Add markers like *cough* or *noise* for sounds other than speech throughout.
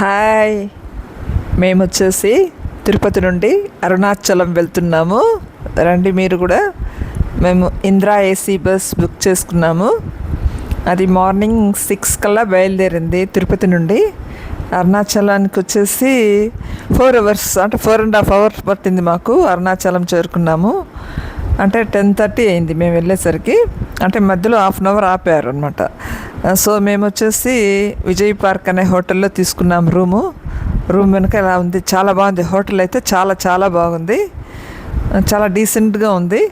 Hi. మేము వచ్చేసి తిరుపతి నుండి అరుణాచలం వెళ్తున్నాము. రండి మీరు కూడా. మేము ఇందిరా ఏసీ బస్ బుక్ చేసుకున్నాము. అది మార్నింగ్ సిక్స్ కల్లా బయలుదేరింది తిరుపతి నుండి. అరుణాచలానికి వచ్చేసి ఫోర్ అవర్స్ అంటే ఫోర్ అండ్ హాఫ్ అవర్స్ పట్టింది మాకు. అరుణాచలం చేరుకున్నాము. అంటే టెన్ థర్టీ అయింది మేము వెళ్ళేసరికి. అంటే మధ్యలో హాఫ్ అన్ అవర్ ఆపారు అనమాట సో మేము వచ్చేసి విజయ్ పార్క్ అనే హోటల్లో తీసుకున్నాం రూము. రూమ్ వెనుక ఇలా ఉంది. చాలా బాగుంది. హోటల్ అయితే చాలా చాలా బాగుంది. చాలా డీసెంట్గా ఉంది.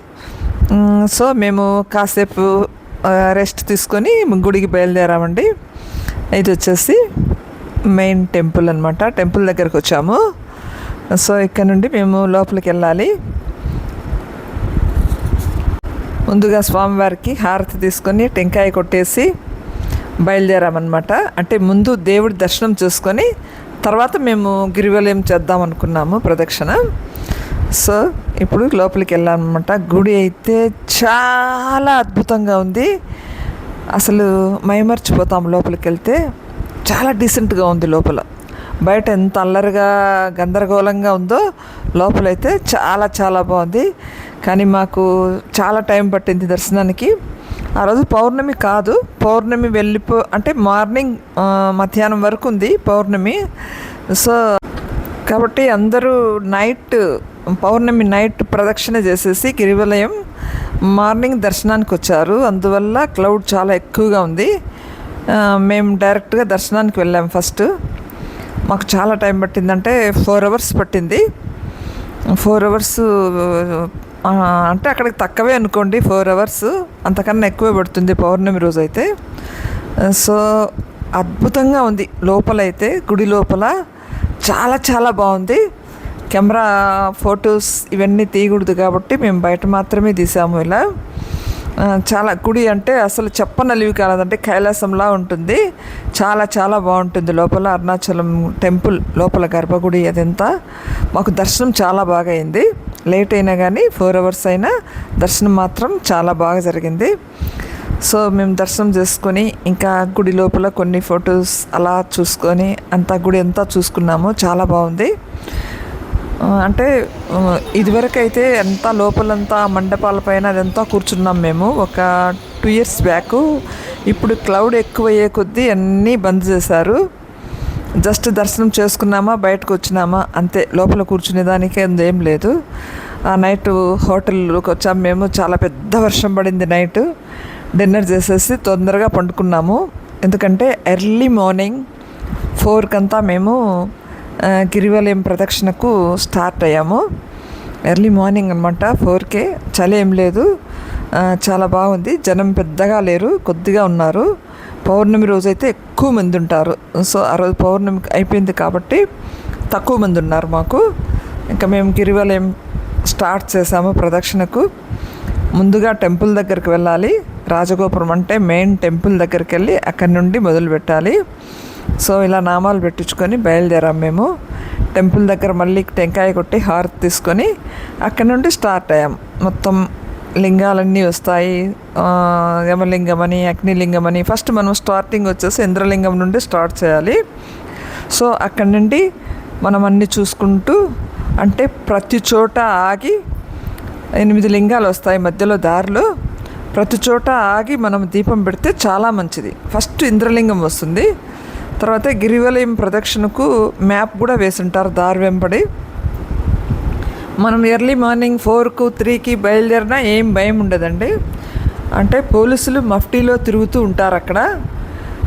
సో మేము కాసేపు రెస్ట్ తీసుకొని గుడికి బయలుదేరామండి. ఇది వచ్చేసి మెయిన్ టెంపుల్ అనమాట టెంపుల్ దగ్గరకు వచ్చాము. సో ఇక్కడ నుండి మేము లోపలికి వెళ్ళాలి. ముందుగా స్వామివారికి హారతి తీసుకొని టెంకాయ కొట్టేసి బయలుదేరామన్నమాట. అంటే ముందు దేవుడి దర్శనం చేసుకొని తర్వాత మేము గిరివలయం చేద్దాం అనుకున్నాము ప్రదక్షిణ. సో ఇప్పుడు లోపలికి వెళ్ళామన్నమాట. గుడి అయితే చాలా అద్భుతంగా ఉంది. అసలు మైమర్చిపోతాం లోపలికి వెళ్తే. చాలా డీసెంట్గా ఉంది లోపల. బయట ఎంత అల్లరిగా గందరగోళంగా ఉందో లోపలైతే చాలా చాలా బాగుంది. కానీ మాకు చాలా టైం పట్టింది దర్శనానికి. ఆ రోజు పౌర్ణమి కాదు పౌర్ణమి వెళ్ళిపో అంటే మార్నింగ్ మధ్యాహ్నం వరకు ఉంది పౌర్ణమి. సో కాబట్టి అందరూ నైట్ పౌర్ణమి నైట్ ప్రదక్షిణ చేసేసి గిరివలయం మార్నింగ్ దర్శనానికి వచ్చారు. అందువల్ల క్లౌడ్ చాలా ఎక్కువగా ఉంది. మేము డైరెక్ట్గా దర్శనానికి వెళ్ళాం ఫస్ట్. మాకు చాలా టైం పట్టిందంటే ఫోర్ అవర్స్ పట్టింది. ఫోర్ అవర్స్ అంటే అక్కడికి తక్కువే అనుకోండి ఫోర్ అవర్స్ అంతకన్నా ఎక్కువే పడుతుంది పౌర్ణమి రోజు అయితే సో అద్భుతంగా ఉంది. లోపలైతే గుడి లోపల చాలా చాలా బాగుంది. కెమెరా ఫొటోస్ ఇవన్నీ తీయకూడదు కాబట్టి మేము బయట మాత్రమే తీసాము ఇలా. చాలా గుడి అంటే అసలు చెప్పనలివి కాదంటే కైలాసంలా ఉంటుంది. చాలా చాలా బాగుంటుంది. లోపల అరుణాచలం టెంపుల్ లోపల గర్భగుడి అదంతా మాకు దర్శనం చాలా బాగా అయింది. లేట్ అయినా కానీ ఫోర్ అవర్స్ అయినా దర్శనం మాత్రం చాలా బాగా జరిగింది. సో మేము దర్శనం చేసుకొని ఇంకా గుడి లోపల కొన్ని ఫొటోస్ అలా చూసుకొని అంతా గుడి అంతా చూసుకున్నాము. చాలా బాగుంది. అంటే ఇదివరకు అయితే ఎంత లోపలంతా మండపాల పైన అదంతా కూర్చున్నాం మేము. ఒక టూ ఇయర్స్ బ్యాక్. ఇప్పుడు క్లౌడ్ ఎక్కువ అయ్యే కొద్దీ అన్నీ బంద్ చేశారు. జస్ట్ దర్శనం చేసుకున్నామా బయటకు వచ్చినామా? అంతే లోపల కూర్చునేదానికి ఏం లేదు. ఆ నైట్ హోటల్లోకి వచ్చాం మేము చాలా పెద్ద వర్షం పడింది నైట్. డిన్నర్ చేసేసి తొందరగా పండుకున్నాము. ఎందుకంటే ఎర్లీ మార్నింగ్ ఫోర్కంతా మేము గిరివలయం ప్రదక్షిణకు స్టార్ట్ అయ్యాము. ఎర్లీ మార్నింగ్ అనమాట ఫోర్కే. చలి ఏం లేదు. చాలా బాగుంది. జనం పెద్దగా లేరు కొద్దిగా ఉన్నారు. పౌర్ణమి రోజైతే ఎక్కువ మంది ఉంటారు. సో ఆ రోజు పౌర్ణమి అయిపోయింది కాబట్టి తక్కువ మంది ఉన్నారు మాకు. ఇంకా మేము గిరివలయం స్టార్ట్ చేసాము ప్రదక్షిణకు. ముందుగా టెంపుల్ దగ్గరికి వెళ్ళాలి. రాజగోపురం అంటే మెయిన్ టెంపుల్ దగ్గరికి వెళ్ళి అక్కడి నుండి మొదలు పెట్టాలి. సో ఇలా నామాలు పెట్టించుకొని బయలుదేరాం మేము. టెంపుల్ దగ్గర మళ్ళీ టెంకాయ కొట్టి హారతి తీసుకొని అక్కడి నుండి స్టార్ట్ అయ్యాం. మొత్తం లింగాలన్నీ వస్తాయి. యమలింగమని యమలింగం అని అగ్నిలింగం అని. ఫస్ట్ మనం స్టార్టింగ్ వచ్చేసి ఇంద్రలింగం నుండి స్టార్ట్ చేయాలి. సో అక్కడి నుండి మనం అన్నీ చూసుకుంటూ అంటే ప్రతి చోట ఆగి ఎనిమిది లింగాలు వస్తాయి మధ్యలో దారిలో. ప్రతి చోట ఆగి మనం దీపం పెడితే చాలా మంచిది. ఫస్ట్ ఇంద్రలింగం వస్తుంది. తర్వాత గిరివలయం ప్రదక్షిణకు మ్యాప్ కూడా వేసుంటారు దారి వెంబడి. మనం ఎర్లీ మార్నింగ్ ఫోర్కు త్రీకి బయలుదేరినా ఏం భయం ఉండదండి. అంటే పోలీసులు మఫ్టీలో తిరుగుతూ ఉంటారు అక్కడ.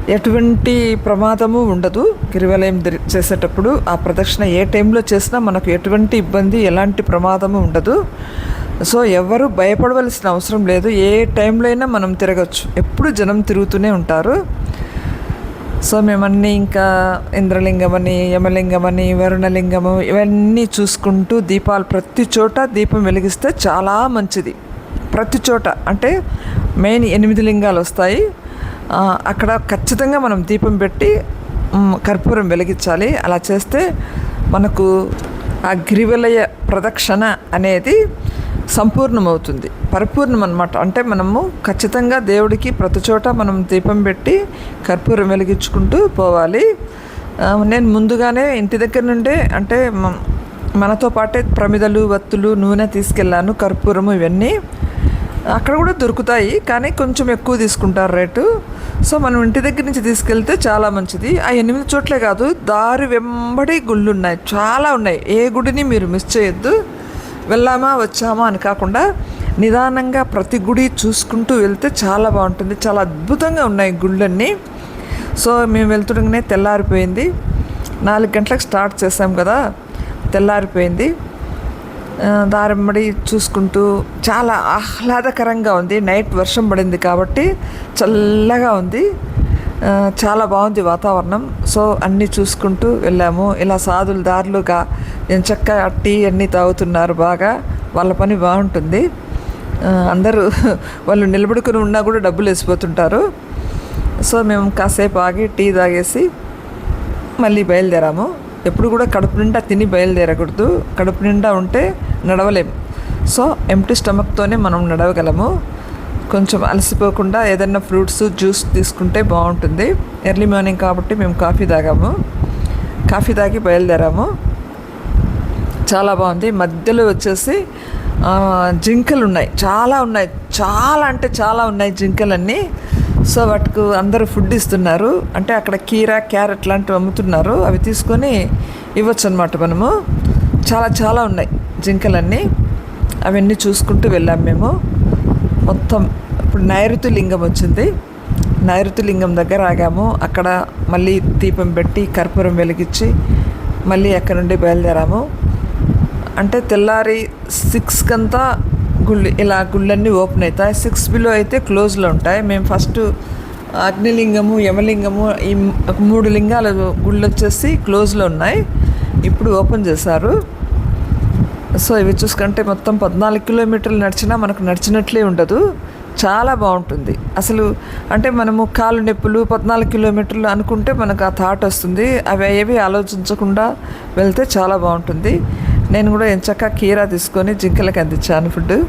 ఎటువంటి ప్రమాదము ఉండదు. గిరివలయం చేసేటప్పుడు ఆ ప్రదక్షిణ ఏ టైంలో చేసినా మనకు ఎటువంటి ఇబ్బంది ఎలాంటి ప్రమాదము ఉండదు. సో ఎవరు భయపడవలసిన అవసరం లేదు. ఏ టైంలో అయినా మనం తిరగచ్చు. ఎప్పుడు జనం తిరుగుతూనే ఉంటారు. సో మేమన్నీ ఇంకా ఇంద్రలింగం అని యమలింగం అని వరుణలింగము ఇవన్నీ చూసుకుంటూ దీపాలు ప్రతి చోట దీపం వెలిగిస్తే చాలా మంచిది. ప్రతి చోట అంటే మెయిన్ ఎనిమిది లింగాలు వస్తాయి. అక్కడ ఖచ్చితంగా మనం దీపం పెట్టి కర్పూరం వెలిగించాలి. అలా చేస్తే మనకు ఆ గిరివలయ ప్రదక్షిణ అనేది సంపూర్ణమవుతుంది. పరిపూర్ణం అనమాట అంటే మనము ఖచ్చితంగా దేవుడికి ప్రతి చోట మనం దీపం పెట్టి కర్పూరం వెలిగించుకుంటూ పోవాలి. నేను ముందుగానే ఇంటి దగ్గర నుండే అంటే మనతో పాటే ప్రమిదలు వత్తులు నూనె తీసుకెళ్ళాను కర్పూరము ఇవన్నీ. అక్కడ కూడా దొరుకుతాయి కానీ కొంచెం ఎక్కువ తీసుకుంటారు రేటు. సో మనం ఇంటి దగ్గర నుంచి తీసుకెళ్తే చాలా మంచిది. ఆ ఎనిమిది చోట్లే కాదు దారి వెంబడి గుళ్ళు ఉన్నాయి చాలా ఉన్నాయి. ఏ గుడిని మీరు మిస్ చేయొద్దు. వెళ్ళామా వచ్చామా అని కాకుండా నిదానంగా ప్రతి గుడి చూసుకుంటూ వెళ్తే చాలా బాగుంటుంది. చాలా అద్భుతంగా ఉన్నాయి గుళ్ళన్నీ. సో మేము వెళ్తుండగానే తెల్లారిపోయింది. నాలుగు గంటలకు స్టార్ట్ చేసాం కదా తెల్లారిపోయింది. దారంబడి దారిమ్మడి చూసుకుంటూ చాలా ఆహ్లాదకరంగా ఉంది. నైట్ వర్షం పడింది కాబట్టి చల్లగా ఉంది. చాలా బాగుంది వాతావరణం. సో అన్నీ చూసుకుంటూ వెళ్ళాము. ఇలా సాధులు దారులుగా ఎంచక్క టీ అన్నీ తాగుతున్నారు బాగా. వాళ్ళ పని బాగుంటుంది. అందరూ *laughs* వాళ్ళు నిలబడుకుని ఉన్నా కూడా డబ్బులు వేసిపోతుంటారు. సో మేము కాసేపు ఆగి టీ తాగేసి మళ్ళీ బయలుదేరాము. ఎప్పుడు కూడా కడుపు నిండా తిని బయలుదేరకూడదు. కడుపు నిండా ఉంటే నడవలేము సో ఎంటీ స్టమక్తోనే మనం నడవగలము. కొంచెం అలసిపోకుండా ఏదైనా ఫ్రూట్స్ జ్యూస్ తీసుకుంటే బాగుంటుంది. ఎర్లీ మార్నింగ్ కాబట్టి మేము కాఫీ తాగాము. కాఫీ తాగి బయలుదేరాము. చాలా బాగుంది. మధ్యలో వచ్చేసి జింకలు ఉన్నాయి. చాలా ఉన్నాయి. చాలా అంటే చాలా ఉన్నాయి జింకలన్నీ. సో వాటికి అందరూ ఫుడ్ ఇస్తున్నారు. అంటే అక్కడ కీర క్యారెట్ లాంటివి అమ్ముతున్నారు. అవి తీసుకొని ఇవ్వచ్చు అనమాట మనము. చాలా చాలా ఉన్నాయి జింకలన్నీ. అవన్నీ చూసుకుంటూ వెళ్ళాము మేము. మొత్తం ఇప్పుడు నైరుతి లింగం వచ్చింది. నైరుతి లింగం దగ్గర ఆగాము. అక్కడ మళ్ళీ దీపం పెట్టి కర్పూరం వెలిగించి మళ్ళీ అక్కడ నుండి బయలుదేరాము. అంటే తెల్లారి సిక్స్ కంతా గుళ్ళు ఇలా గుళ్ళన్నీ ఓపెన్ అవుతాయి. సిక్స్ బిలో అయితే క్లోజ్లో ఉంటాయి. మేము ఫస్ట్ అగ్నిలింగము యమలింగము ఈ మూడు లింగాల గుళ్ళు వచ్చేసి క్లోజ్లో ఉన్నాయి. ఇప్పుడు ఓపెన్ చేశారు. సో ఇవి చూసుకుంటే మొత్తం పద్నాలుగు కిలోమీటర్లు నడిచినా మనకు నడిచినట్లే ఉండదు. చాలా బాగుంటుంది. అసలు అంటే మనము కాలు నొప్పులు పద్నాలుగు కిలోమీటర్లు అనుకుంటే మనకు ఆ థాట్ వస్తుంది. అవి ఏవి ఆలోచించకుండా వెళ్తే చాలా బాగుంటుంది. నేను కూడా ఎంచక్క కీరా తీసుకొని జింకలకి అందించాను ఫుడ్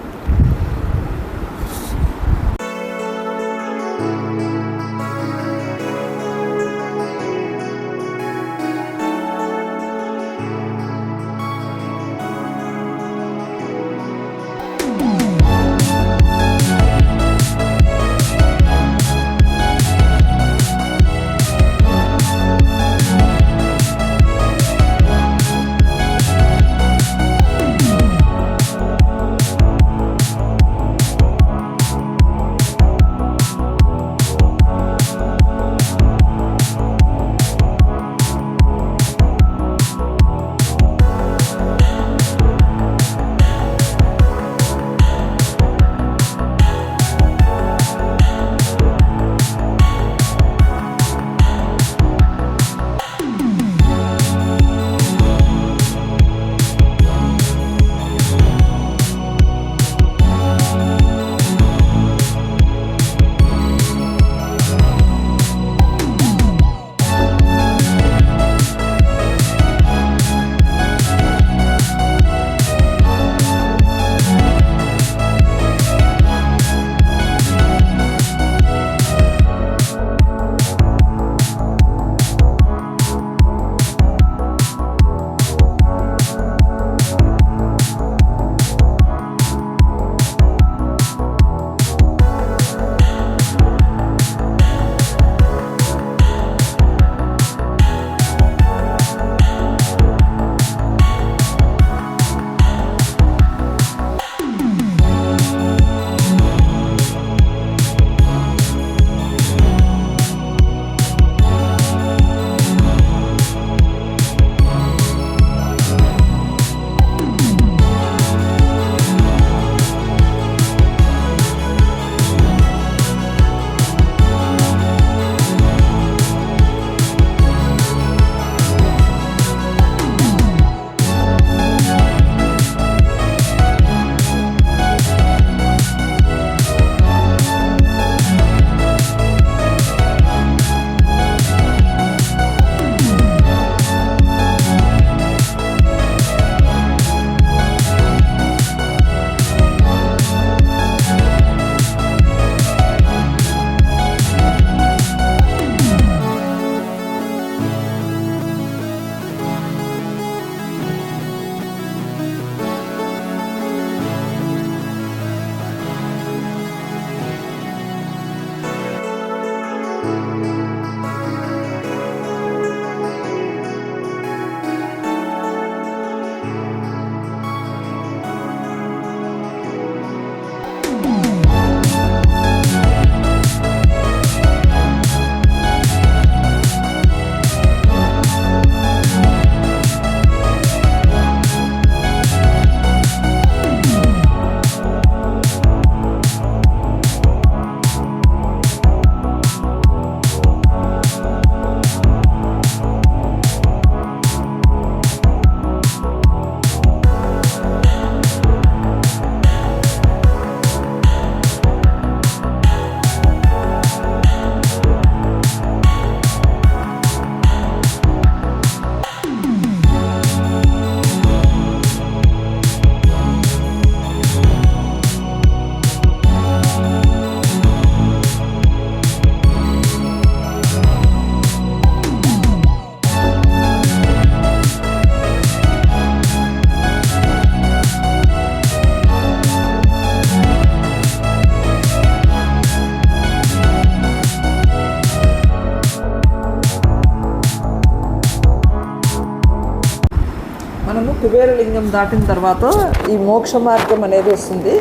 కుబేరలింగం దాటిన తర్వాత ఈ మోక్ష మార్గం అనేది వస్తుంది.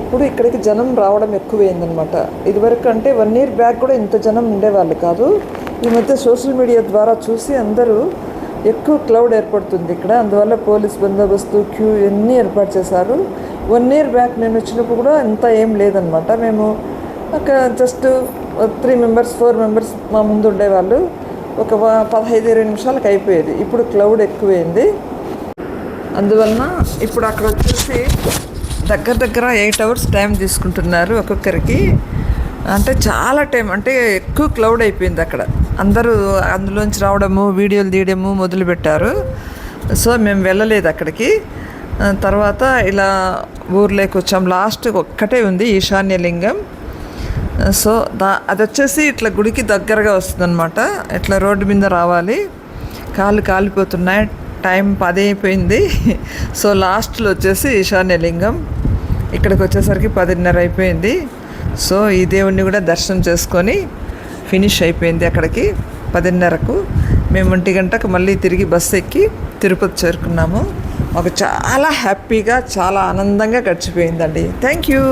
ఇప్పుడు ఇక్కడికి జనం రావడం ఎక్కువైందనమాట ఇదివరకు అంటే వన్ ఇయర్ బ్యాక్ కూడా ఇంత జనం ఉండేవాళ్ళు కాదు. ఈ మధ్య సోషల్ మీడియా ద్వారా చూసి అందరూ ఎక్కువ క్లౌడ్ ఏర్పడుతుంది ఇక్కడ. అందువల్ల పోలీస్ బందోబస్తు క్యూ ఇవన్నీ ఏర్పాటు చేశారు. వన్ ఇయర్ బ్యాక్ నేను వచ్చినప్పుడు కూడా ఇంత ఏం లేదనమాట మేము ఒక just three members four members మా ముందు ఉండేవాళ్ళు. ఒక పదహైదు ఇరవై నిమిషాలకు అయిపోయేది. ఇప్పుడు క్లౌడ్ ఎక్కువైంది. అందువలన ఇప్పుడు అక్కడ వచ్చేసి దగ్గర దగ్గర ఎయిట్ అవర్స్ టైం తీసుకుంటున్నారు ఒక్కొక్కరికి. అంటే చాలా టైం అంటే ఎక్కువ క్లౌడ్ అయిపోయింది అక్కడ. అందరూ అందులోంచి రావడము వీడియోలు తీయడము మొదలుపెట్టారు సో మేము వెళ్ళలేదు అక్కడికి. తర్వాత ఇలా ఊర్లోకి వచ్చాం. లాస్ట్ ఒక్కటే ఉంది ఈశాన్య లింగం సో దా అది వచ్చేసి ఇట్లా గుడికి దగ్గరగా వస్తుందన్నమాట. ఇట్లా రోడ్డు మీద రావాలి. కాళ్ళు కాలిపోతున్నాయి. టైం పది అయిపోయింది సో లాస్ట్లో వచ్చేసి ఈశాన్య లింగం. ఇక్కడికి వచ్చేసరికి పదిన్నర అయిపోయింది. సో ఈ దేవుణ్ణి కూడా దర్శనం చేసుకొని ఫినిష్ అయిపోయింది అక్కడికి పదిన్నరకు. మేము ఒంటి గంటకు మళ్ళీ తిరిగి బస్సు ఎక్కి తిరుపతి చేరుకున్నాము. మాకు చాలా హ్యాపీగా చాలా ఆనందంగా గడిచిపోయిందండి. Thank you.